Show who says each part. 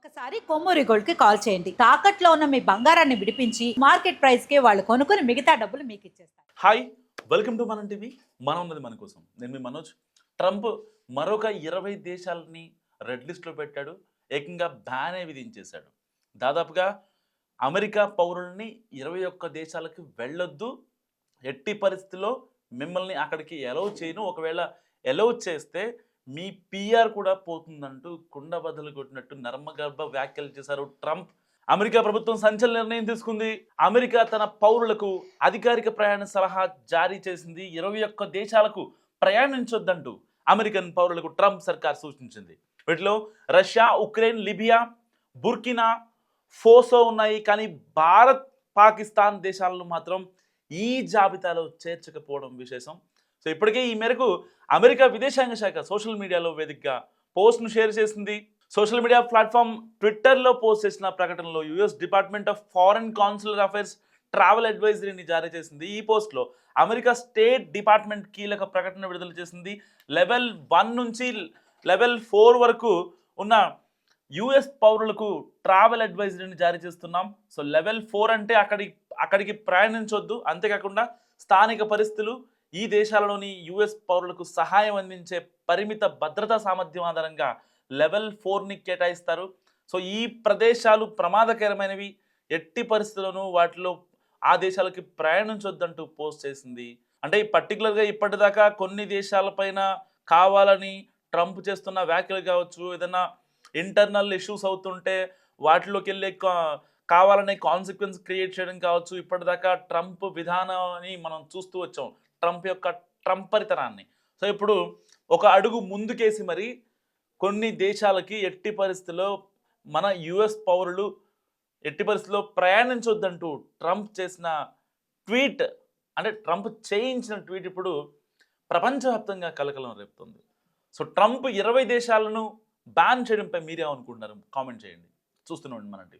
Speaker 1: ఒక్కసారి కొమ్మూరి గోల్డ్కి కాల్ చేయండి. తాకట్లో ఉన్న మీ బంగారాన్ని విడిపించి మార్కెట్ ప్రైస్కి వాళ్ళు కొనుక్కుని మిగతా డబ్బులు మీకు ఇచ్చేస్తారు.
Speaker 2: హాయ్ వెల్కమ్ టు మన టీవీ. మనం ఉన్నది మన కోసం. నేను మీ మనోజ్. ట్రంప్ మరొక ఇరవై దేశాలని రెడ్ లిస్ట్లో పెట్టాడు. ఏకంగా బ్యానే విధించేశాడు. దాదాపుగా అమెరికా పౌరుల్ని ఇరవై ఒక్క దేశాలకు వెళ్ళొద్దు. ఎట్టి పరిస్థితిలో మిమ్మల్ని అక్కడికి ఎలవ్ చేయను. ఒకవేళ ఎలవ్ చేస్తే మీ పిఆర్ కూడా పోతుందంటూ కుండ బద్దలు కొట్టినట్టు నర్మగర్భ వ్యాఖ్యలు చేశారు ట్రంప్. అమెరికా ప్రభుత్వం సంచలన నిర్ణయం తీసుకుంది. అమెరికా తన పౌరులకు అధికారిక ప్రయాణ సలహా జారీ చేసింది. ఇరవై ఒక్క దేశాలకు ప్రయాణించొద్దంటూ అమెరికన్ పౌరులకు ట్రంప్ సర్కార్ సూచించింది. వీటిలో Russia Ukraine Libya Burkina Faso ఉన్నాయి. కానీ భారత్ పాకిస్తాన్ దేశాలను మాత్రం ఈ జాబితాలో చేర్చకపోవడం విశేషం. సో ఇప్పటికే ఈ మేరకు అమెరికా విదేశాంగ శాఖ సోషల్ మీడియాలో వేదికగా పోస్ట్ను షేర్ చేసింది. సోషల్ మీడియా ప్లాట్ఫామ్ ట్విట్టర్లో పోస్ట్ చేసిన ప్రకటనలో US department of foreign consular affairs travel అడ్వైజరీని జారీ చేసింది. ఈ పోస్ట్లో అమెరికా స్టేట్ డిపార్ట్మెంట్ కీలక ప్రకటన విడుదల చేసింది. లెవెల్ వన్ నుంచి లెవెల్ ఫోర్ వరకు ఉన్న యుఎస్ పౌరులకు ట్రావెల్ అడ్వైజరీని జారీ చేస్తున్నాం. సో లెవెల్ ఫోర్ అంటే అక్కడి అక్కడికి ప్రయాణించొద్దు. అంతేకాకుండా స్థానిక పరిస్థితులు ఈ దేశాలలోని యుఎస్ పౌరులకు సహాయం అందించే పరిమిత భద్రతా సామర్థ్యం ఆధారంగా లెవెల్ ఫోర్ని కేటాయిస్తారు. సో ఈ ప్రదేశాలు ప్రమాదకరమైనవి. ఎట్టి పరిస్థితుల్లోనూ వాటిలో ఆ దేశాలకి ప్రయాణించొద్దంటూ పోస్ట్ చేసింది. అంటే ఈ పర్టికులర్గా ఇప్పటిదాకా కొన్ని దేశాలపైన కావాలని ట్రంప్ చేస్తున్న వ్యాఖ్యలు కావచ్చు ఏదైనా ఇంటర్నల్ ఇష్యూస్ అవుతుంటే వాటిలోకి వెళ్ళే కా- కావాలనే కాన్సిక్వెన్స్ క్రియేట్ చేయడం కావచ్చు. ఇప్పటిదాకా ట్రంప్ విధానాన్ని మనం చూస్తూ వచ్చాం. ట్రంప్ యొక్క ట్రంపరితనాన్ని. సో ఇప్పుడు ఒక అడుగు ముందుకేసి మరి కొన్ని దేశాలకి ఎట్టి పరిస్థితిలో మన యుఎస్ పౌరులు ఎట్టి పరిస్థితిలో ప్రయాణించొద్దంటూ ట్రంప్ చేసిన ట్వీట్ అంటే ట్రంప్ చేయించిన ట్వీట్ ఇప్పుడు ప్రపంచవ్యాప్తంగా కలకలం రేపుతుంది. సో ట్రంప్ ఇరవై దేశాలను బ్యాన్ చేయడంపై మీరేమనుకుంటున్నారు? కామెంట్ చేయండి. చూస్తున్నాం మన టీవీ.